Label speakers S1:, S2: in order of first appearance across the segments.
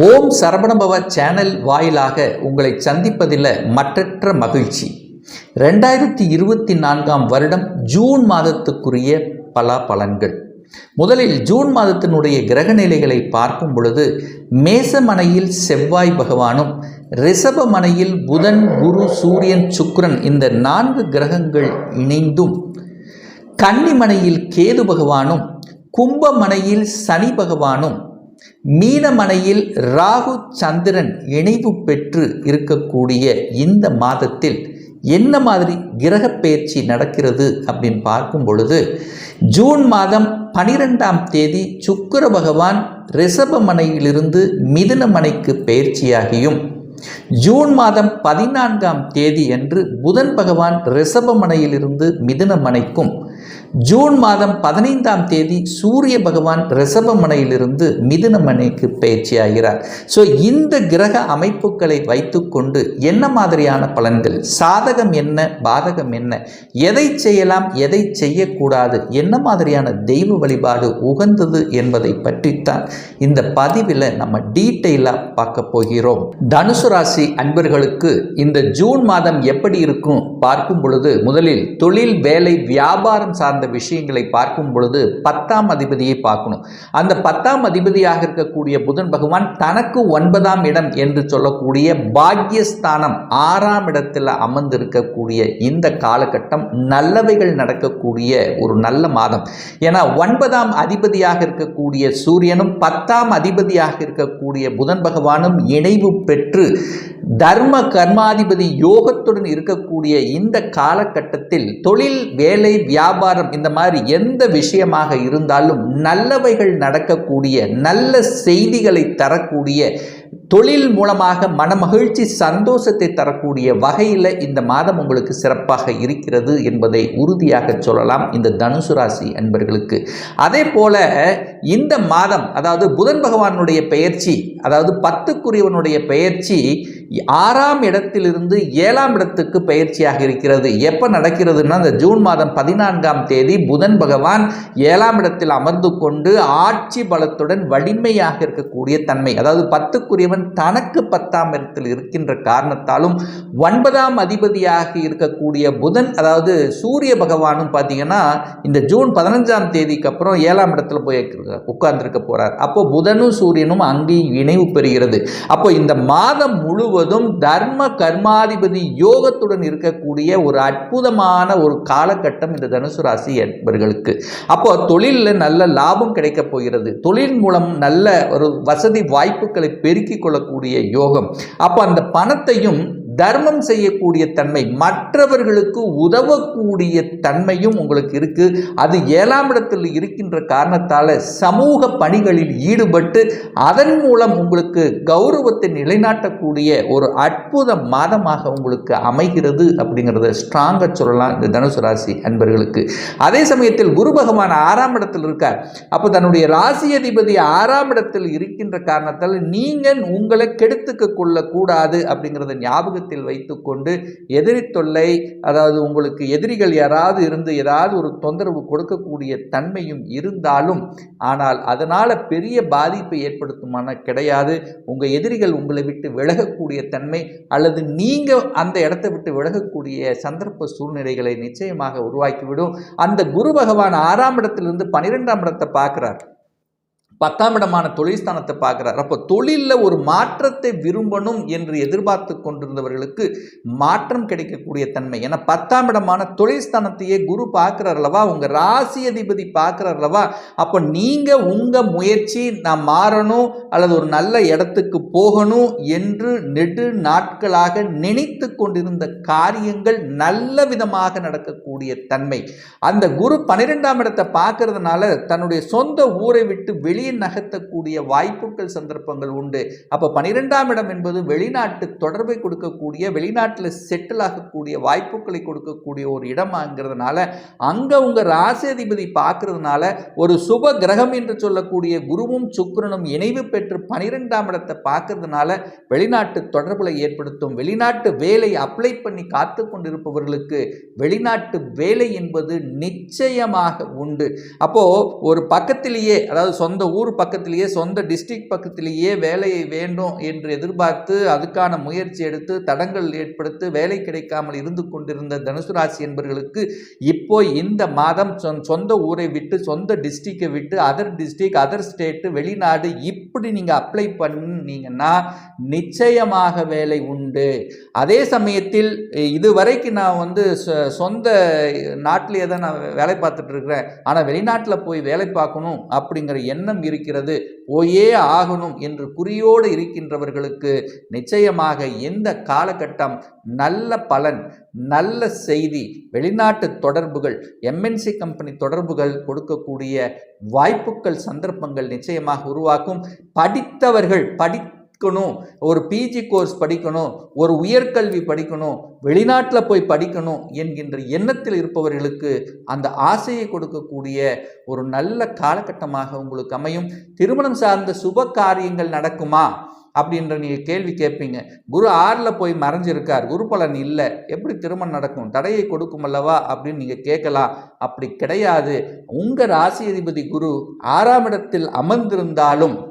S1: ஓம் Saravanabhava channel வாயிலாக உங்களை சந்திப்பதில் மற்றற்ற மகிழ்ச்சி. ரெண்டாயிரத்தி இருபத்தி நான்காம் வருடம் ஜூன் மாதத்துக்குரிய பலாபலன்கள். முதலில் ஜூன் மாதத்தினுடைய கிரக நிலைகளை பார்க்கும் பொழுது மேசமனையில் செவ்வாய் பகவானும் ரிஷபமனையில் புதன் குரு சூரியன் சுக்ரன் இந்த நான்கு கிரகங்கள் இணைந்தும் கன்னிமனையில் கேது பகவானும் கும்பமனையில் சனி பகவானும் மீனமனையில் ராகு சந்திரன் இணைவு பெற்று இருக்கக்கூடிய இந்த மாதத்தில் என்ன மாதிரி கிரக பயிற்சி நடக்கிறது அப்படின்னு பார்க்கும் பொழுது ஜூன் மாதம் பனிரெண்டாம் தேதி சுக்கிர பகவான் ரிஷபமனையிலிருந்து மிதுனமனைக்கு பயிற்சியாகியும் ஜூன் மாதம் பதினான்காம் தேதி அன்று புதன் பகவான் ரிஷபமனையிலிருந்து மிதுனமனைக்கும் ஜூன் மாதம் பதினைந்தாம் தேதி சூரிய பகவான் ரிஷபமனையிலிருந்து மிதுனமனைக்கு பயிற்சியாகிறார் ஸோ இந்த கிரக அமைப்புகளை வைத்துக்கொண்டு என்ன மாதிரியான பலன்கள்? சாதகம் என்ன? பாதகம் என்ன? எதை செய்யலாம்? எதை செய்யக்கூடாது? என்ன மாதிரியான தெய்வ வழிபாடு உகந்தது என்பதை பற்றித்தான் இந்த பதிவில் நம்ம டீட்டெயிலாக பார்க்க போகிறோம். தனுசு ராசி அன்பர்களுக்கு இந்த ஜூன் மாதம் எப்படி இருக்கும்? பார்க்கும் பொழுது முதலில் தொழில் வேலை வியாபாரம் சார்ந்த விஷயங்களை பார்க்கும் பொழுது பத்தாம் அதிபதியை பார்க்கணும். அந்த பத்தாம் அதிபதியாக இருக்கக்கூடிய புதன் பகவான் தனக்கு ஒன்பதாம் இடம் என்று சொல்லக்கூடிய பாக்யஸ்தானம் ஆறாம் இடத்தில் அமர்ந்திருக்கக்கூடிய இந்த காலகட்டம் நல்லவைகள் நடக்கக்கூடிய ஒரு நல்ல மாதம். ஏன்னா ஒன்பதாம் அதிபதியாக இருக்கக்கூடிய சூரியனும் பத்தாம் அதிபதியாக இருக்கக்கூடிய புதன் பகவானும் இணைவு பெற்று தர்ம கர்மாதிபதி யோகத்துடன் இருக்கக்கூடிய இந்த காலகட்டத்தில் தொழில் வேலை வியாபாரம் இந்த மாதிரி எந்த விஷயமாக இருந்தாலும் நல்லவைகள் நடக்கக்கூடிய நல்ல செய்திகளை தரக்கூடிய தொழில் மூலமாக மனமகிழ்ச்சி சந்தோஷத்தை தரக்கூடிய வகையில் இந்த மாதம் உங்களுக்கு சிறப்பாக இருக்கிறது என்பதை உறுதியாக சொல்லலாம் இந்த தனுசு ராசி அன்பர்களுக்கு. அதே போல இந்த மாதம் அதாவது புதன் பகவானுடைய பெயர்ச்சி அதாவது பத்துக்குரியவனுடைய பெயர்ச்சி ஆறாம் இடத்திலிருந்து ஏழாம் இடத்துக்கு பயிற்சியாக இருக்கிறது. எப்போ நடக்கிறதுன்னா இந்த ஜூன் மாதம் பதினான்காம் தேதி புதன் பகவான் ஏழாம் இடத்தில் அமர்ந்து கொண்டு ஆட்சி பலத்துடன் வலிமையாக இருக்கக்கூடிய தன்மை அதாவது பத்துக்குரியவன் தனக்கு பத்தாம் இடத்தில் இருக்கின்ற காரணத்தாலும் ஒன்பதாம் அதிபதியாக இருக்கக்கூடிய புதன் அதாவது சூரிய பகவானும் பார்த்தீங்கன்னா இந்த ஜூன் பதினஞ்சாம் தேதிக்கு அப்புறம் ஏழாம் இடத்துல போய் உட்கார்ந்துருக்க போகிறார் அப்போ புதனும் சூரியனும் அங்கேயும் இணைவு பெறுகிறது. அப்போ இந்த மாதம் முழுவதும் தர்ம கர்மாதிபதி யோகத்துடன் இருக்கக்கூடிய ஒரு அற்புதமான ஒரு காலகட்டம் இந்த தனுசு ராசி என்பர்களுக்கு. அப்போ தொழிலில் நல்ல லாபம் கிடைக்கப் போகிறது. தொழில் மூலம் நல்ல ஒரு வசதி வாய்ப்புகளை பெருக்கி பெருக்கிக் கொள்ளக்கூடிய யோகம். அப்போ அந்த பணத்தையும் தர்மம் செய்யக்கூடிய தன்மை மற்றவர்களுக்கு உதவக்கூடிய தன்மையும் உங்களுக்கு இருக்கு. அது ஏழாம் இடத்தில் இருக்கின்ற காரணத்தால் சமூக பணிகளில் ஈடுபட்டு அதன் மூலம் உங்களுக்கு கௌரவத்தை நிலைநாட்டக்கூடிய ஒரு அற்புத மாதமாக உங்களுக்கு அமைகிறது அப்படிங்கிறத ஸ்ட்ராங்காக சொல்லலாம் இந்த தனுசு ராசி அன்பர்களுக்கு. அதே சமயத்தில் குரு பகவான் ஆறாம் இடத்தில் இருக்கார். அப்போ தன்னுடைய ராசி அதிபதி ஆறாம் இடத்தில் இருக்கின்ற காரணத்தால் நீங்கள் உங்களை கெடுத்துக்க கொள்ளக்கூடாது அப்படிங்கிறத ஞாபகம் ஞாபகத்தில் வைத்துக்கொண்டு எதிரி தொல்லை அதாவது உங்களுக்கு எதிரிகள் யாராவது இருந்து ஏதாவது ஒரு தொந்தரவு கொடுக்கக்கூடிய தன்மையும் இருந்தாலும் ஆனால் அதனால் பெரிய பாதிப்பை ஏற்படுத்துமான கிடையாது. உங்கள் எதிரிகள் உங்களை விட்டு விலகக்கூடிய தன்மை அல்லது நீங்கள் அந்த இடத்தை விட்டு விலகக்கூடிய சந்தர்ப்ப சூழ்நிலைகளை நிச்சயமாக உருவாக்கிவிடும். அந்த குரு பகவான் ஆறாம் இடத்திலிருந்து பன்னிரெண்டாம் இடத்தை பார்க்குறார். பத்தாம் இடமான தொழில் ஸ்தானத்தை பார்க்குறார். அப்போ தொழிலில் ஒரு மாற்றத்தை விரும்பணும் என்று எதிர்பார்த்து கொண்டிருந்தவர்களுக்கு மாற்றம் கிடைக்கக்கூடிய தன்மை. ஏன்னா பத்தாம் இடமான தொழில் ஸ்தானத்தையே குரு பார்க்குறார் அல்லவா? உங்கள் ராசி அதிபதி பார்க்குறார் அல்லவா? அப்போ நீங்கள் உங்கள் முயற்சி நான் மாறணும் அல்லது ஒரு நல்ல இடத்துக்கு போகணும் என்று நெடு நாட்களாக நினைத்து கொண்டிருந்த காரியங்கள் நல்ல விதமாக நடக்கக்கூடிய தன்மை. அந்த குரு பன்னிரெண்டாம் இடத்தை பார்க்கறதுனால தன்னுடைய சொந்த ஊரை விட்டு வெளியே நகர்த்தக்கூடிய வாய்ப்புகள் சந்தர்ப்பங்கள் உண்டு. அப்போ பனிரெண்டாம் இடம் என்பது வெளிநாட்டு தொடர்பை கொடுக்கக்கூடிய வெளிநாட்டில் செட்டில் ஆகக்கூடிய வாய்ப்புகளை கொடுக்கக்கூடிய ஒரு இடமாங்கிறதுனால அங்கே உங்கள் ராசியதிபதி பார்க்கறதுனால ஒரு சுப கிரகம் என்று சொல்லக்கூடிய குருவும் சுக்கிரனும் இணைவு பெற்று பனிரெண்டாம் இடத்தை பார்க்கறதுனால வெளிநாட்டு தொடர்புகளை ஏற்படுத்தும் வெளிநாட்டு வேலை அப்ளை பண்ணி காத்து கொண்டிருப்பவர்களுக்கு வெளிநாட்டு வேலை என்பது நிச்சயமாக உண்டு. அப்போ ஒரு பக்கத்திலேயே அதாவது சொந்த ஊர் ஊர் பக்கத்திலேயே சொந்த டிஸ்ட்ரிக்ட் பக்கத்திலேயே வேலையை வேண்டும் என்று எதிர்பார்த்து அதுக்கான முயற்சி எடுத்து தடங்கள் ஏற்படுத்தி வேலை கிடைக்காமல் இருந்து கொண்டிருந்த தனுசு ராசி என்பவர்களுக்கு இப்போ இந்த மாதம் சொந்த ஊரை விட்டு சொந்த டிஸ்ட்ரிக்டை விட்டு அதர் டிஸ்ட்ரிக்ட் அதர் ஸ்டேட்டு வெளிநாடு இப்படி நீங்கள் அப்ளை பண்ணீங்கன்னா நிச்சயமாக வேலை உண்டு. அதே சமயத்தில் இதுவரைக்கு நான் வந்து சொந்த நாட்டிலேயே தான் நான் வேலை பார்த்துட்டு இருக்கிறேன். ஆனால் வெளிநாட்டில் போய் வேலை பார்க்கணும் அப்படிங்கிற எண்ணம் இருக்கிறது. போயே ஆகணும் என்று குறியோடு இருக்கின்றவர்களுக்கு நிச்சயமாக இந்த காலகட்டம் நல்ல பலன் நல்ல செய்தி வெளிநாட்டு தொடர்புகள் எம்என்சி கம்பெனி தொடர்புகள் கொடுக்கக்கூடிய வாய்ப்புகள் சந்தர்ப்பங்கள் நிச்சயமாக உருவாக்கும். படித்தவர்கள் படி படிக்கணும் ஒரு பிஜி கோர்ஸ் படிக்கணும் ஒரு உயர்கல்வி படிக்கணும் வெளிநாட்டில் போய் படிக்கணும் என்கின்ற எண்ணத்தில் இருப்பவர்களுக்கு அந்த ஆசையை கொடுக்கக்கூடிய ஒரு நல்ல காலகட்டமாக உங்களுக்கு அமையும். திருமணம் சார்ந்த சுப காரியங்கள் நடக்குமா? அப்படின்ற நீங்கள் கேள்வி கேட்பீங்க. குரு ஆறில் போய் மறைஞ்சிருக்கார். குரு பலன் இல்லை. எப்படி திருமணம் நடக்கும்? தடையை கொடுக்கும் அல்லவா? அப்படின்னு நீங்கள் கேட்கலாம். அப்படி கிடையாது. உங்கள் ராசி அதிபதி குரு ஆறாம் இடத்தில் அமர்ந்திருந்தாலும்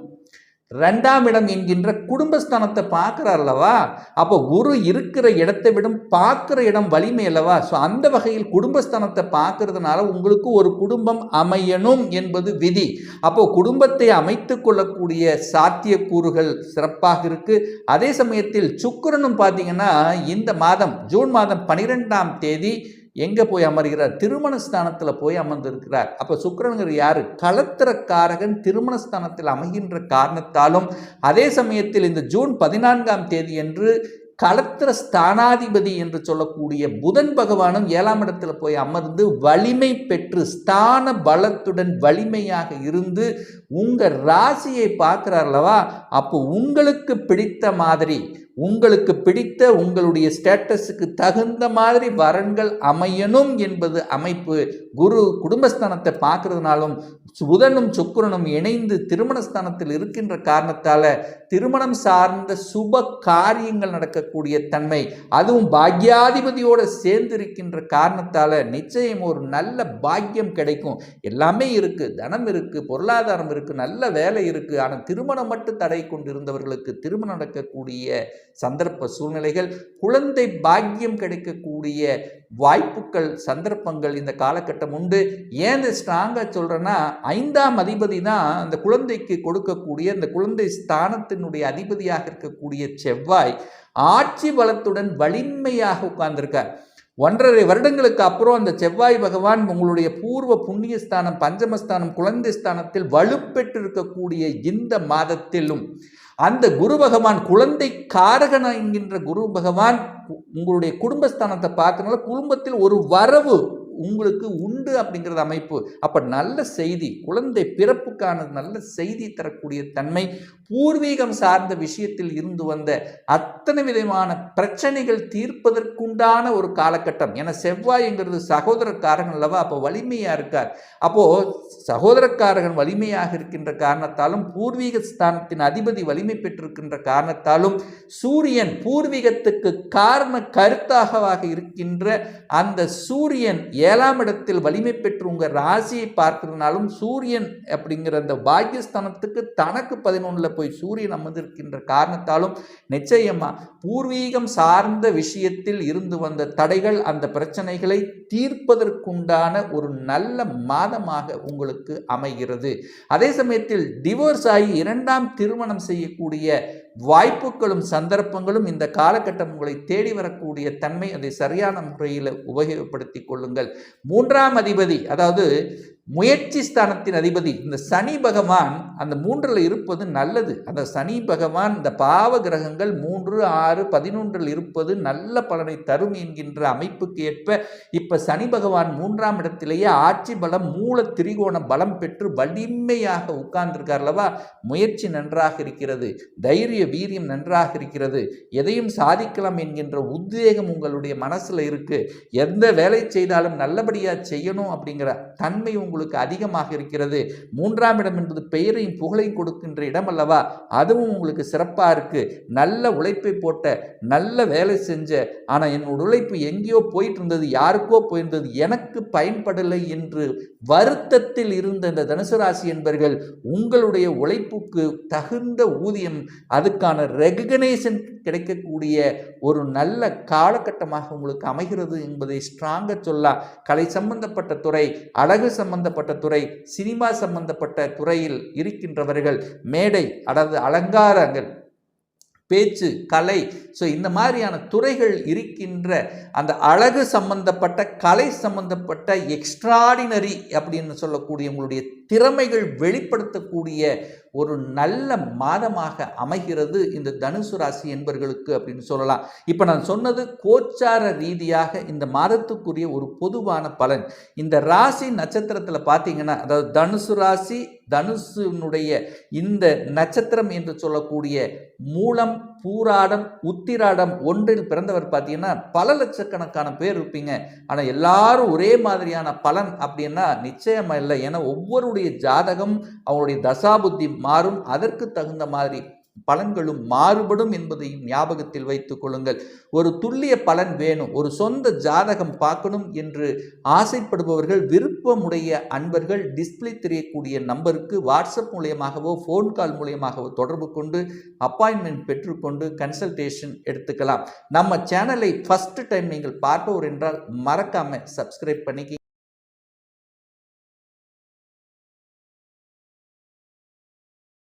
S1: ரெண்டாம் இடம் என்கின்ற குடும்பஸ்தானத்தை பார்க்குறார் அல்லவா அப்போ குரு இருக்கிற இடத்தை விடும் பார்க்குற இடம் வலிமை அல்லவா? ஸோ அந்த வகையில் குடும்பஸ்தானத்தை பார்க்கறதுனால உங்களுக்கு ஒரு குடும்பம் அமையணும் என்பது விதி. அப்போ குடும்பத்தை அமைத்து கொள்ளக்கூடிய சாத்தியக்கூறுகள் சிறப்பாக இருக்குது அதே சமயத்தில் சுக்கிரனும் பார்த்தீங்கன்னா இந்த மாதம் ஜூன் மாதம் பனிரெண்டாம் தேதி எங்கே போய் அமர்கிறார்? திருமண ஸ்தானத்தில் போய் அமர்ந்திருக்கிறார். அப்போ சுக்கிரனுங்கிற யார்? களத்திரக்காரகன் திருமண ஸ்தானத்தில் அமைகின்ற காரணத்தாலும் அதே சமயத்தில் இந்த ஜூன் பதினான்காம் தேதி என்று களத்திர ஸ்தானாதிபதி என்று சொல்லக்கூடிய புதன் பகவானும் ஏழாம் இடத்துல போய் அமர்ந்து வலிமை பெற்று ஸ்தான பலத்துடன் வலிமையாக இருந்து உங்கள் ராசியை பார்க்கிறார் அல்லவா? அப்போ உங்களுக்கு பிடித்த மாதிரி உங்களுக்கு பிடித்த உங்களுடைய ஸ்டேட்டஸுக்கு தகுந்த மாதிரி வரன்கள் அமையணும் என்பது அமைப்பு. குரு குடும்பஸ்தானத்தை பார்க்கறதுனாலும் புதனும் சுக்கரனும் இணைந்து திருமணஸ்தானத்தில் இருக்கின்ற காரணத்தால் திருமணம் சார்ந்த சுப காரியங்கள் நடக்கக்கூடிய தன்மை அதுவும் பாக்யாதிபதியோடு சேர்ந்து இருக்கின்ற நிச்சயம் ஒரு நல்ல பாக்கியம் கிடைக்கும். எல்லாமே இருக்குது தனம் இருக்குது பொருளாதாரம் இருக்குது நல்ல வேலை இருக்குது ஆனால் திருமணம் மட்டும் தடை கொண்டிருந்தவர்களுக்கு திருமணம் நடக்கக்கூடிய சந்தர்ப்ப சூழ்நிலைகள் குழந்தை பாக்கியம் கிடைக்கக்கூடிய வாய்ப்புகள் சந்தர்ப்பங்கள் இந்த காலகட்டம் உண்டு. ஏன் ஸ்ட்ராங்காக சொல்கிறேன்னா ஐந்தாம் அதிபதி தான் அந்த குழந்தைக்கு கொடுக்கக்கூடிய அந்த குழந்தை ஸ்தானத்தினுடைய அதிபதியாக இருக்கக்கூடிய செவ்வாய் ஆட்சி பலத்துடன் வலிமையாக உட்கார்ந்திருக்கார். ஒன்றரை வருடங்களுக்கு அப்புறம் அந்த செவ்வாய் பகவான் உங்களுடைய பூர்வ புண்ணியஸ்தானம் பஞ்சமஸ்தானம் குழந்தை ஸ்தானத்தில் வலுப்பெற்றிருக்கக்கூடிய இந்த மாதத்திலும் அந்த குரு பகவான் குழந்தை காரகன் என்கின்ற குரு பகவான் உங்களுடைய குடும்பஸ்தானத்தை பார்க்கறதுனால குடும்பத்தில் ஒரு வரவு உங்களுக்கு உண்டு அப்படிங்கிறது அமைப்பு. அப்போ நல்ல செய்தி குழந்தை பிறப்புக்கான நல்ல செய்தி தரக்கூடிய தன்மை பூர்வீகம் சார்ந்த விஷயத்தில் இருந்து வந்த அத்தனை விதமான பிரச்சனைகள் தீர்ப்பதற்குண்டான ஒரு காலகட்டம். ஏன்னா செவ்வாய்ங்கிறது சகோதரக்காரன் அல்லவா? அப்போ வலிமையாக இருக்கார். அப்போது சகோதரக்காரகன் வலிமையாக இருக்கின்ற காரணத்தாலும் பூர்வீக ஸ்தானத்தின் அதிபதி வலிமை பெற்றிருக்கின்ற காரணத்தாலும் சூரியன் பூர்வீகத்துக்கு காரண கருத்தாகவாக இருக்கின்ற அந்த சூரியன் ஏழாம் இடத்தில் வலிமை பெற்று உங்கள் ராசியை பார்க்கிறதுனாலும் சூரியன் அப்படிங்கிற அந்த பாக்கியஸ்தானத்துக்கு தனக்கு பதினொன்றில் போய் சூரியன் அமர்ந்திருக்கின்ற காரணத்தாலும் நிச்சயமாக பூர்வீகம் சார்ந்த விஷயத்தில் இருந்து வந்த தடைகள் அந்த பிரச்சனைகளை தீர்ப்பதற்குண்டான ஒரு நல்ல மாதமாக உங்களுக்கு அமைகிறது. அதே சமயத்தில் டிவோர்ஸ் ஆகி இரண்டாம் திருமணம் செய்யக்கூடிய வாய்ப்புகளும் சந்தர்ப்பங்களும் இந்த காலகட்டம் உங்களை தேடி வரக்கூடிய தன்மை அதை சரியான முறையில் உபயோகப்படுத்திக் கொள்ளுங்கள். மூன்றாம் அதிபதி அதாவது முயற்சி ஸ்தானத்தின் அதிபதி இந்த சனி பகவான் அந்த மூன்றில் இருப்பது நல்லது. அந்த சனி பகவான் இந்த பாவ கிரகங்கள் மூன்று ஆறு பதினொன்றில் இருப்பது நல்ல பலனை தரும் என்கின்ற அமைப்புக்கு ஏற்ப இப்போ சனி பகவான் மூன்றாம் இடத்திலேயே ஆட்சி பலம் மூல திரிகோண பலம் பெற்று வலிமையாக உட்கார்ந்திருக்கார் அல்லவா? முயற்சி நன்றாக இருக்கிறது. தைரிய வீரியம் நன்றாக இருக்கிறது. எதையும் சாதிக்கலாம் என்கின்ற உத்வேகம் உங்களுடைய மனசில் இருக்குது எந்த வேலை செய்தாலும் நல்லபடியாக செய்யணும் அப்படிங்கிற தன்மை உங்களுக்கு உங்களுக்கு அதிகமாக இருக்கிறது. மூன்றாம் இடம் என்பது பெயரையும் புகழையும் கொடுக்கின்ற இடம் அல்லவா? அதுவும் உங்களுக்கு சிறப்பாக இருக்கு. நல்ல உழைப்பை போட்ட நல்ல வேலை செஞ்ச ஆனால் என்னோட உழைப்பு எங்கேயோ போயிட்டு இருந்தது யாருக்கோ போயிருந்தது எனக்கு பயன்படலை என்று வருத்தத்தில் இருந்த இந்த தனுசு ராசி என்பர்கள் உங்களுடைய உழைப்புக்கு தகுந்த ஊதியம் அதுக்கான ரெகனேஷன் கிடைக்கக்கூடிய ஒரு நல்ல காலகட்டமாக உங்களுக்கு அமைகிறது என்பதை ஸ்ட்ராங்காக சொல்லலாம். கலை சம்பந்தப்பட்ட துறை அழகு சம்பந்த சம்பந்தப்பட்ட துறை சினிமா சம்பந்தப்பட்ட துறையில் இருக்கின்றவர்கள் மேடை அதாவது அலங்காரங்கள் பேச்சு கலை ஸோ இந்த மாதிரியான துறைகள் இருக்கின்ற அந்த அழகு சம்பந்தப்பட்ட கலை சம்பந்தப்பட்ட எக்ஸ்ட்ராடினரி அப்படின்னு சொல்லக்கூடிய உங்களுடைய திறமைகள் வெளிப்படுத்தக்கூடிய ஒரு நல்ல மாதமாக அமைகிறது இந்த தனுசு ராசி என்பர்களுக்கு அப்படின்னு சொல்லலாம். இப்போ நான் சொன்னது கோச்சார ரீதியாக இந்த மாதத்துக்குரிய ஒரு பொதுவான பலன். இந்த ராசி நட்சத்திரத்தில் பார்த்தீங்கன்னா அதாவது தனுசு ராசி தனுசுனுடைய இந்த நட்சத்திரம் என்று சொல்லக்கூடிய மூலம் பூராடம் உத்திராடம் ஒன்றில் பிறந்தவர் பார்த்தீங்கன்னா பல லட்சக்கணக்கான பேர் இருப்பீங்க. ஆனால் எல்லாரும் ஒரே மாதிரியான பலன் அப்படின்னா நிச்சயமாக இல்லை. ஏன்னா ஒவ்வொருடைய ஜாதகம் அவங்களுடைய தசாபுத்தி மாறும். அதற்கு தகுந்த மாதிரி பலன்களும் மாறுபடும் என்பதையும் ஞாபகத்தில் வைத்துக் கொள்ளுங்கள். ஒரு துல்லிய பலன் வேணும். ஒரு சொந்த ஜாதகம் பார்க்கணும் என்று ஆசைப்படுபவர்கள் விருப்பமுடைய அன்பர்கள் டிஸ்பிளே தெரியக்கூடிய நம்பருக்கு வாட்ஸ்அப் மூலியமாகவோ ஃபோன் கால் மூலியமாகவோ தொடர்பு கொண்டு அப்பாயின்மெண்ட் பெற்றுக்கொண்டு கன்சல்டேஷன் எடுத்துக்கலாம். நம்ம சேனலை ஃபஸ்ட்டு டைம் நீங்கள் பார்ப்பவர் என்றால் மறக்காமல் சப்ஸ்கிரைப் பண்ணிக்க